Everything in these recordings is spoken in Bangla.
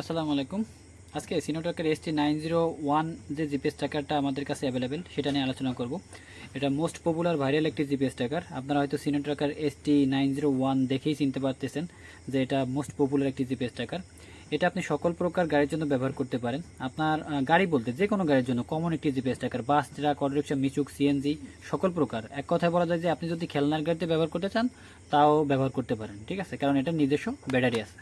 আসসালামু আলাইকুম। আজকে সিনোটকের S T nine zero one যে জিপিএস ট্র্যাকারটা আমাদের কাছে অ্যাভেলেবেল সেটা নিয়ে আলোচনা করব। এটা মোস্ট পপুলার ভাইরাল একটি জিপিএস ট্র্যাকার আপনারা হয়তো Sino tracker S T nine zero one দেখেই চিনতে পারতেছেন যে এটা মোস্ট পপুলার একটি জিপিএস ট্র্যাকার এটা আপনি সকল প্রকার গাড়ির জন্য ব্যবহার করতে পারেন। আপনার গাড়ি বলতে যে কোনো গাড়ির জন্য কমন একটি GPS tracker bus truck autorickshaw Mishuk CNG সকল প্রকার। এক কথায় বলা যায় যে আপনি যদি খেলনার গাড়িতে ব্যবহার করতে চান, তাও ব্যবহার করতে পারেন, ঠিক আছে? কারণ এটা নিজস্ব ব্যাটারি আছে।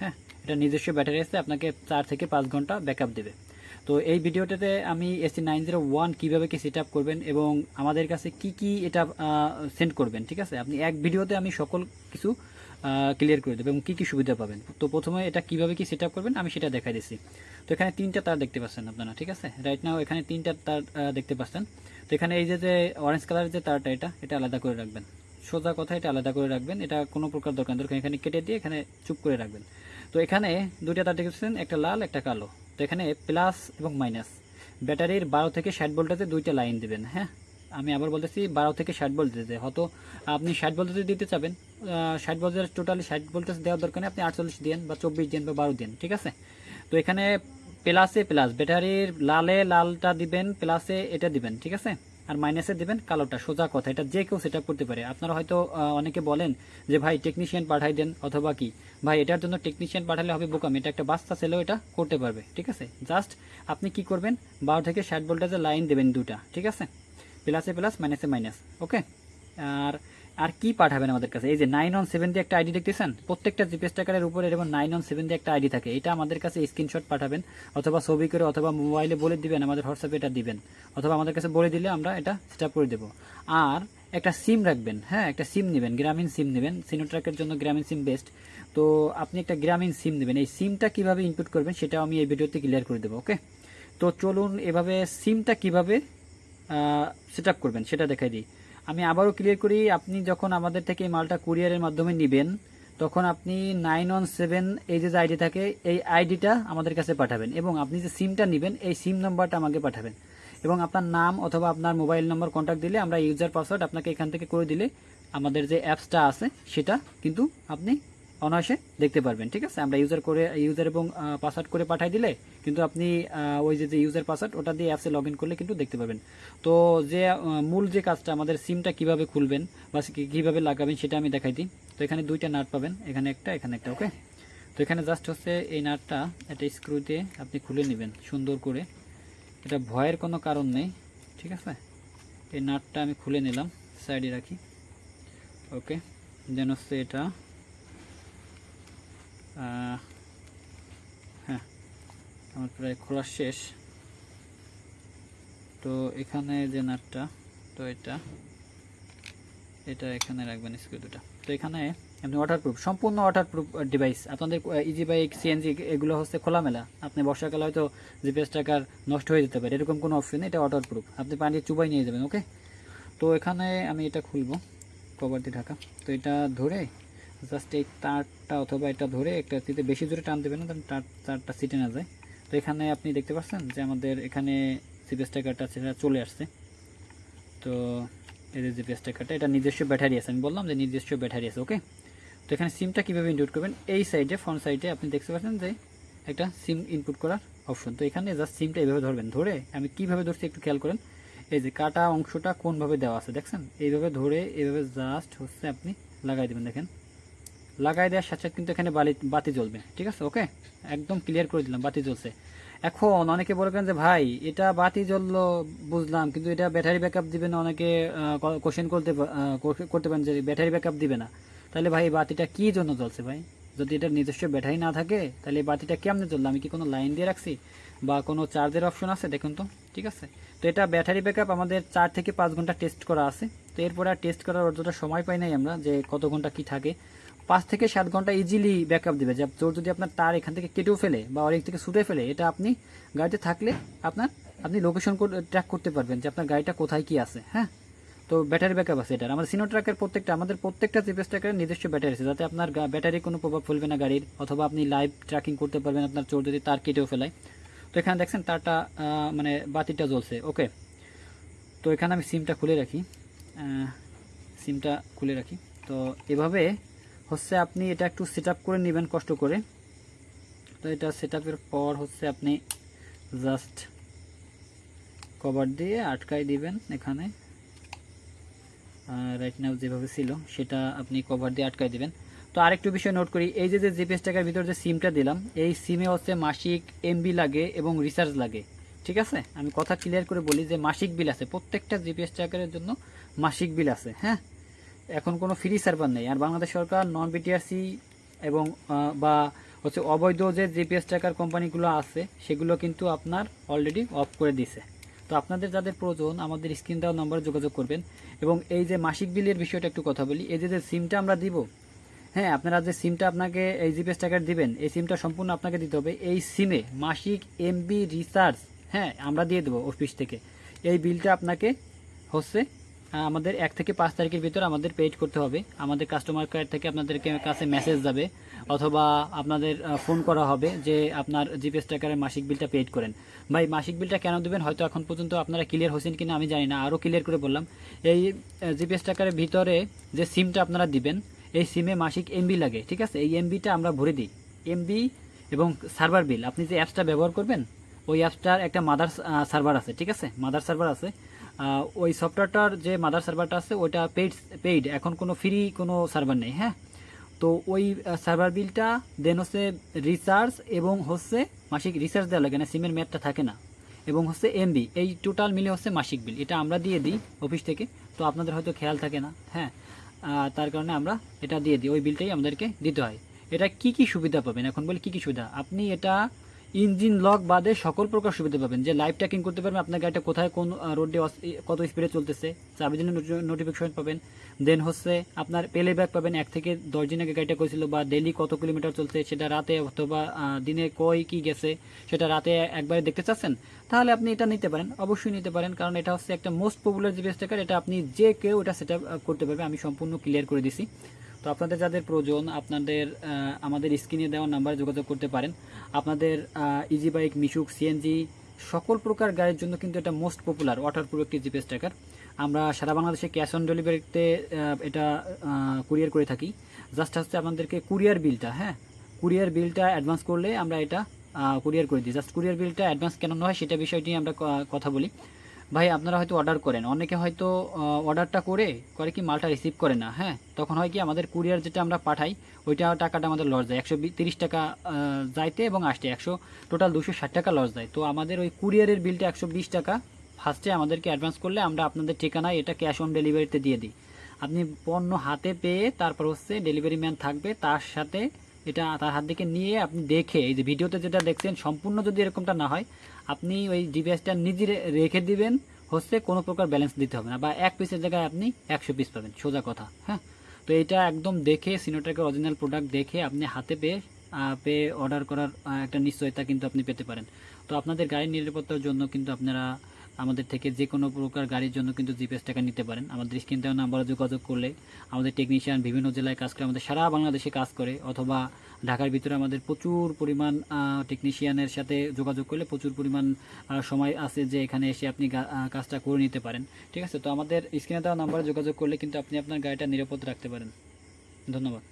হ্যাঁ? এটা নিজস্ব ব্যাটারি আছে, আপনাকে চার থেকে পাঁচ ঘণ্টা ব্যাকআপ দেবে। তো এই ভিডিওটাতে আমি এসি নাইন জিরো ওয়ান কীভাবে কি সেট করবেন এবং আমাদের কাছে কি কি এটা সেন্ড করবেন, ঠিক আছে? আপনি এক ভিডিওতে আমি সকল কিছু ক্লিয়ার করে দেবো এবং কী কী সুবিধা পাবেন। তো প্রথমে এটা কীভাবে কি সেট করবেন আমি সেটা দেখাই দিচ্ছি। তো এখানে তিনটা তার দেখতে পাচ্ছেন আপনারা, ঠিক আছে? রাইট নাও এখানে তিনটা তার দেখতে পাচ্ছেন। তো এখানে এই যে যে অরেঞ্জ কালারের যে তারটা এটা এটা আলাদা করে রাখবেন। সোজা কথা এটা আলাদা করে রাখবেন, এটা কোনো প্রকার দরকার। দরকার এখানে কেটে দিয়ে এখানে চুপ করে রাখবেন। তো এখানে দুইটা তার দেখেছেন, একটা লাল, একটা কালো। তো এখানে প্লাস এবং মাইনাস। ব্যাটারির বারো থেকে ষাট ভোল্টেজে দুইটা লাইন দেবেন হ্যাঁ? আমি আবার বলতেছি বারো থেকে ষাট ভোল্টেজে। হয়তো আপনি ষাট ভোল্টেজে দিতে চাবেন ষাট ভোল্টেজ টোটালি ষাট ভোল্টেজ দেওয়ার দরকার নেই, আপনি আটচল্লিশ দিন বা চব্বিশ দিন বা বারো দিন ঠিক আছে? তো এখানে প্লাসে প্লাস, ব্যাটারির লালে লালটা দিবেন, প্লাসে এটা দিবেন, ঠিক আছে? আর মাইনাসে দেবেন কালোটা, সোজা কথা, এটা যে কেউ সেট করতে পারে। আপনারা হয়তো অনেকে বলেন যে, ভাই টেকনিশিয়ান পাঠাই দেন অথবা কি? ভাই, এটার জন্য টেকনিশিয়ান পাঠালে হবে বোকাম, এটা একটা বাচ্চা ছেলেও এটা করতে পারবে, ঠিক আছে? জাস্ট আপনি কি করবেন? বারো থেকে ষাট ভোল্টেজের লাইন দেবেন দুটা ঠিক আছে? প্লাসে প্লাস মাইনাসে মাইনাস ওকে আর আর কি পাঠাবেন আমাদের কাছে? এই যে নাইন অন সেভেন দিয়ে একটা আইডি দেখতেছেন? প্রত্যেকটা জিপিএস টাকারের উপরে এরকম নাইন অন সেভেন দিয়ে একটা আইডি থাকে। এটা আমাদের কাছে স্ক্রিনশট পাঠাবেন, অথবা ছবি করে, অথবা মোবাইলে বলে দিবেন, আমাদের হোয়াটসঅ্যাপে এটা দিবেন। অথবা আমাদের কাছে বলে দিলে আমরা এটা সেট করে দেবো। আর একটা সিম রাখবেন হ্যাঁ একটা সিম নেবেন, গ্রামীণ সিম নেবেন সিনোট্রাকের জন্য গ্রামীণ সিম বেস্ট তো আপনি একটা গ্রামীণ সিম নেবেন। এই সিমটা কীভাবে ইনপুট করবেন সেটা আমি এই ভিডিওতে ক্লিয়ার করে দেবো ওকে তো চলুন এভাবে সিমটা কীভাবে সেট করবেন সেটা দেখাই দিই। আমি আবারও ক্লিয়ার করি, আপনি যখন আমাদের থেকে এই মালটা কুরিয়ারের মাধ্যমে নেবেন, তখন আপনি নাইন ওয়ান সেভেন এই যে আইডি থাকে, এই আইডিটা আমাদের কাছে পাঠাবেন এবং আপনি যে সিমটা নেবেন, এই সিম নাম্বারটা আমাকে পাঠাবেন। এবং আপনার নাম অথবা আপনার মোবাইল নম্বর কন্ট্যাক্ট দিলে আমরা ইউজার পাসওয়ার্ড আপনাকে এখান থেকে করে দিলে আমাদের যে অ্যাপসটা আছে, সেটা কিন্তু আপনি অনায়াসে দেখতে পারবেন, ঠিক আছে? আমরা ইউজার করে ইউজার এবং পাসওয়ার্ড করে পাঠাই দিলে কিন্তু আপনি ওই যে ইউজার পাসওয়ার্ড ওটা দিয়ে অ্যাপসে লগ করলে কিন্তু দেখতে পাবেন তো যে মূল যে কাজটা, আমাদের সিমটা কীভাবে খুলবেন বা কীভাবে লাগাবেন সেটা আমি দেখাই দিই। তো এখানে দুইটা নাট পাবেন, এখানে একটা এখানে একটা ওকে তো এখানে জাস্ট হচ্ছে এই নাটটা একটা স্ক্রু দিয়ে আপনি খুলে নেবেন, সুন্দর করে। এটা ভয়ের কোনো কারণ নেই, ঠিক আছে? এই নাটটা আমি খুলে নিলাম সাইডে রাখি ওকে দেন হচ্ছে এটা হ্যাঁ আমার প্রায় খোলা শেষ। তো এখানে যে নাটটা, তো এটা এটা এখানে রাখবেন স্ক্রু দুটা। তো এখানে আপনি ওয়াটারপ্রুফ সম্পূর্ণ ওয়াটারপ্রুফ ডিভাইস আপনাদের ইজি বাইক সিএনজি এগুলো হচ্ছে খোলামেলা। আপনি বর্ষাকালে হয়তো জিপিএস টাকার নষ্ট হয়ে যেতে পারে, এরকম কোনো অপশন এটা ওয়াটারপ্রুফ আপনি পানি চুবাই নিয়ে যাবেন ওকে তো এখানে আমি এটা খুলবো কভার দিয়ে ঢাকা। তো এটা ধরে জাস্ট এই তারটা অথবা এটা ধরে একটা তিতে বেশি জোরে টান দেবেন না তার, তারটা সিটে না যায়। তো এখানে আপনি দেখতে পাচ্ছেন যে আমাদের এখানে জিপিএস টাকাটা সেটা চলে আসছে। তো এই যে জিপিএস টাকাটা এটা নিজস্ব ব্যাটারি আছে, আমি বললাম যে নিজস্ব ব্যাটারি আছে ওকে তো এখানে সিমটা কীভাবে ইনপুট করবেন? এই সাইডে ফ্রন্ট সাইডে আপনি দেখতে পাচ্ছেন যে একটা সিম ইনপুট করার অপশন তো এখানে জাস্ট সিমটা এইভাবে ধরবেন। ধরে আমি কীভাবে ধরছি একটু খেয়াল করেন। এই যে কাটা অংশটা কোনভাবে দেওয়া আছে, দেখছেন? এইভাবে ধরে, এইভাবে জাস্ট হচ্ছে আপনি লাগাই দেবেন, দেখেন। লাগাই দেওয়ার সাথে কিন্তু এখানে বালি, বাতি জ্বলবে, ঠিক আছে? ওকে একদম ক্লিয়ার করে দিলাম, বাতি জ্বলছে। এখন অনেকে বলবেন যে, ভাই, এটা বাতি জ্বললো, বুঝলাম, কিন্তু এটা ব্যাটারি ব্যাকআপ দিবে না। অনেকে কোশ্চেন করতে করতে পারেন যে ব্যাটারি ব্যাকআপ দিবে না। তাহলে ভাই বাতিটা কি জন্য জ্বলছে ভাই? যদি এটা নিজস্ব ব্যাটারি না থাকে, তাহলে এই বাতিটা কেমনে জ্বললো? আমি কি কোনো লাইন দিয়ে রাখছি? বা কোনো চার্জের অপশন আছে? দেখুন তো, ঠিক আছে? তো এটা ব্যাটারি ব্যাকআপ আমাদের চার থেকে পাঁচ ঘণ্টা টেস্ট করা আছে। তো এরপরে আর টেস্ট করার অতটা সময় পাই নাই আমরা যে কত ঘণ্টা কি থাকে। পাঁচ থেকে সাত ঘণ্টা ইজিলি ব্যাকআপ দেবে। তোর যদি আপনার তার এখান থেকে কেটেও ফেলে বা অনেক থেকে ছুটে ফেলে, এটা আপনি গাড়িতে থাকলে আপনার, আপনি লোকেশন ট্র্যাক করতে পারবেন যে আপনার গাড়িটা কোথায় কি আছে হ্যাঁ? তো ব্যাটারি ব্যাকআপ আছে এটার। আমাদের সিনো ট্রাকের প্রত্যেকটা, আমাদের প্রত্যেকটা জিপিএস ট্র্যাকের নিজস্ব ব্যাটারি আছে। যাতে আপনার ব্যাটারি কোনো প্রভাব ফেলবে না গাড়ির, অথবা আপনি লাইভ ট্র্যাকিং করতে পারবেন আপনার চোর যদি তার কেটেও ফেলায়। তো এখানে দেখছেন তারটা মানে বাতিটা জ্বলছে ওকে তো এখানে আমি সিমটা খুলে রাখি। সিমটা খুলে রাখি। তো এভাবে হচ্ছে আপনি এটা একটু সেট করে নেবেন কষ্ট করে। তো এটা সেট পর হচ্ছে আপনি জাস্ট কভার দিয়ে আটকাই দিবেন এখানে। রাইট নাও যেভাবে ছিল, সেটা আপনি কভার দিয়ে আটকাই দিবেন। তো আরেকটু বিষয় নোট করি, এই যে যে জিপিএস টাকার ভিতর যে সিমটা দিলাম, এই সিমে হচ্ছে মাসিক এমবি লাগে এবং রিচার্জ লাগে। ঠিক আছে? আমি কথা ক্লিয়ার করে বলি যে মাসিক বিল আছে, প্রত্যেকটা জিপিএস ট্র্যাকারের জন্য মাসিক বিল আছে হ্যাঁ? এখন কোনো ফ্রি সার্ভার নেই। আর বাংলাদেশ সরকার নন বিটিআরসি এবং বা হচ্ছে অবৈধ যে জিপিএস ট্র্যাকার কোম্পানিগুলো আছে, সেগুলো কিন্তু আপনার অলরেডি অফ করে দিছে। তো আপনাদের যাদের প্রয়োজন, আমাদের স্ক্রিন দেওয়া নম্বরে যোগাযোগ করবেন। এবং এই যে মাসিক বিলের বিষয়টা একটু কথা বলি, এই যে যে সিমটা আমরা দিব হ্যাঁ আপনারা যে সিমটা আপনাকে এই জিপিএস টাকার দিবেন, এই সিমটা সম্পূর্ণ আপনাকে দিতে হবে। এই সিমে মাসিক এমবি রিচার্জ হ্যাঁ আমরা দিয়ে দেবো অফিস থেকে। এই বিলটা আপনাকে হচ্ছে আমাদের এক থেকে পাঁচ তারিখের ভিতর আমাদের পেড করতে হবে। আমাদের কাস্টমার কেয়ার থেকে আপনাদেরকে কাছে মেসেজ যাবে, অথবা আপনাদের ফোন করা হবে যে আপনার জিপিএস টাকারের মাসিক বিলটা পেড করেন। ভাই, মাসিক বিলটা কেন দেবেন? হয়তো এখন পর্যন্ত আপনারা ক্লিয়ার হয়েছেন কিনা আমি জানি না আরও ক্লিয়ার করে বললাম। এই জিপিএস টাকারের ভিতরে যে সিমটা আপনারা দিবেন, এই সিমে মাসিক এমবি লাগে, ঠিক আছে? এই এমবিটা আমরা ভরে দিই। এমবি এবং সার্ভার বিল আপনি যে অ্যাপসটা ব্যবহার করবেন, ওই অ্যাপসটার একটা মাদার সার্ভার আছে, ঠিক আছে? মাদার সার্ভার আছে। ওই সফটওয়্যারটার যে মাদার সার্ভারটা আছে, ওইটা পেইড পেইড এখন কোনো ফ্রি কোনো সার্ভার নেই হ্যাঁ? তো ওই সার্ভার বিলটা দেন হচ্ছে রিচার্জ এবং হচ্ছে মাসিক রিচার্জ দেওয়া লাগে না সিমের ম্যাপটা থাকে না। এবং হচ্ছে এমবি এই টোটাল মিলে হচ্ছে মাসিক বিল এটা আমরা দিয়ে দিই অফিস থেকে, তো আপনাদের হয়তো খেয়াল থাকে না হ্যাঁ? তার কারণে আমরা এটা দিয়ে দিই, ওই বিলটাই আমাদেরকে দিতে হয়। এটা কি কি সুবিধা পাবেন? এখন বলি কি কি সুবিধা? আপনি এটা ইঞ্জিন লক বাদে সকল প্রকার সুবিধা পাবেন। যে লাইভ ট্র্যাকিং করতে পারবেন, আপনার গাড়িটা কোথায়, কোন রোডে কত স্পিডে চলতেছে চাবি দিনের নোটিফিকেশন পাবেন। দেন হচ্ছে আপনার পেলে ব্যাক পাবেন, এক থেকে দশ দিন আগে গাড়িটা করেছিল বা ডেলি কত কিলোমিটার চলছে, সেটা রাতে অথবা দিনে কই কি গেছে, সেটা রাতে একবারে দেখতে চাচ্ছেন, তাহলে আপনি এটা নিতে পারেন, অবশ্যই নিতে পারেন। কারণ এটা হচ্ছে একটা মোস্ট পপুলার জিপিএস ট্র্যাকার এটা আপনি যে কেউ এটা সেট করতে পারবে, আমি সম্পূর্ণ ক্লিয়ার করে দিছি। তো আপনাদের যাদের প্রয়োজন, আপনাদের আমাদের স্ক্রিনে দেওয়া নাম্বারে যোগাযোগ করতে পারেন। আপনাদের ইজি বাইক মিশুক সিএনজি সকল প্রকার গাড়ির জন্য কিন্তু এটা মোস্ট পপুলার ওয়াটার প্রুফ একটি জিপিএস ট্র্যাকার আমরা সারা বাংলাদেশে ক্যাশ অন ডেলিভারিতে এটা কুরিয়ার করে থাকি। জাস্ট হচ্ছে আপনাদেরকে কুরিয়ার বিলটা হ্যাঁ? কুরিয়ার বিলটা অ্যাডভান্স করলে আমরা এটা কুরিয়ার করে দিই। জাস্ট কুরিয়ার বিলটা অ্যাডভান্স কেন হয় সেটা বিষয়টি আমরা কথা বলি। ভাই, আপনারা হয়তো অর্ডার করেন। অনেকে হয়তো অর্ডারটা করে করে কি মালটা রিসিভ করে না হ্যাঁ? তখন হয় কি, আমাদের কুরিয়ার যেটা আমরা পাঠাই, ওইটা টাকাটা আমাদের লস যায় একশো তিরিশ টাকা যাইতে এবং আসতে। একশো টোটাল দুশো ষাট টাকা লস যায় তো আমাদের ওই কুরিয়ারের বিলটা একশো বিশ টাকা ফার্স্টে আমাদেরকে অ্যাডভান্স করলে আমরা আপনাদের ঠিকানায় এটা ক্যাশ অন ডেলিভারিতে দিয়ে দিই। আপনি পণ্য হাতে পেয়ে তারপর হচ্ছে ডেলিভারি ম্যান থাকবে, তার সাথে এটা তার হাত থেকে নিয়ে আপনি দেখে, এই যে ভিডিওতে যেটা দেখছেন, সম্পূর্ণ যদি এরকমটা না হয় আপনি ওই ডিভাইসটা নিজে রেখে দিবেন, হচ্ছে কোনো প্রকার ব্যালেন্স দিতে হবে না, বা এক পিসের জায়গায় আপনি একশো পিস পাবেন, সোজা কথা হ্যাঁ? তো এটা একদম দেখে সিনোটাকে অরিজিনাল প্রোডাক্ট দেখে আপনি হাতে পেয়ে পেয়ে অর্ডার করার একটা নিশ্চয়তা কিন্তু আপনি পেতে পারেন। তো আপনাদের গাড়ির নিরাপত্তার জন্য কিন্তু আপনারা আমাদের থেকে যে কোনো প্রকার গাড়ির জন্য কিন্তু জিপিএস টাকা নিতে পারেন। আমাদের স্ক্রিন দেওয়া নাম্বারে যোগাযোগ করলে আমাদের টেকনিশিয়ান বিভিন্ন জেলায় কাজ করে, আমাদের সারা বাংলাদেশে কাজ করে, অথবা ঢাকার ভিতরে আমাদের প্রচুর পরিমাণ টেকনিশিয়ানের সাথে যোগাযোগ করলে প্রচুর পরিমাণ সময় আছে যে এখানে এসে আপনি কাজটা করে নিতে পারেন। ঠিক আছে? তো আমাদের স্ক্রিনে দেওয়া নাম্বারে যোগাযোগ করলে কিন্তু আপনি আপনার গাড়িটা নিরাপদ রাখতে পারেন। ধন্যবাদ।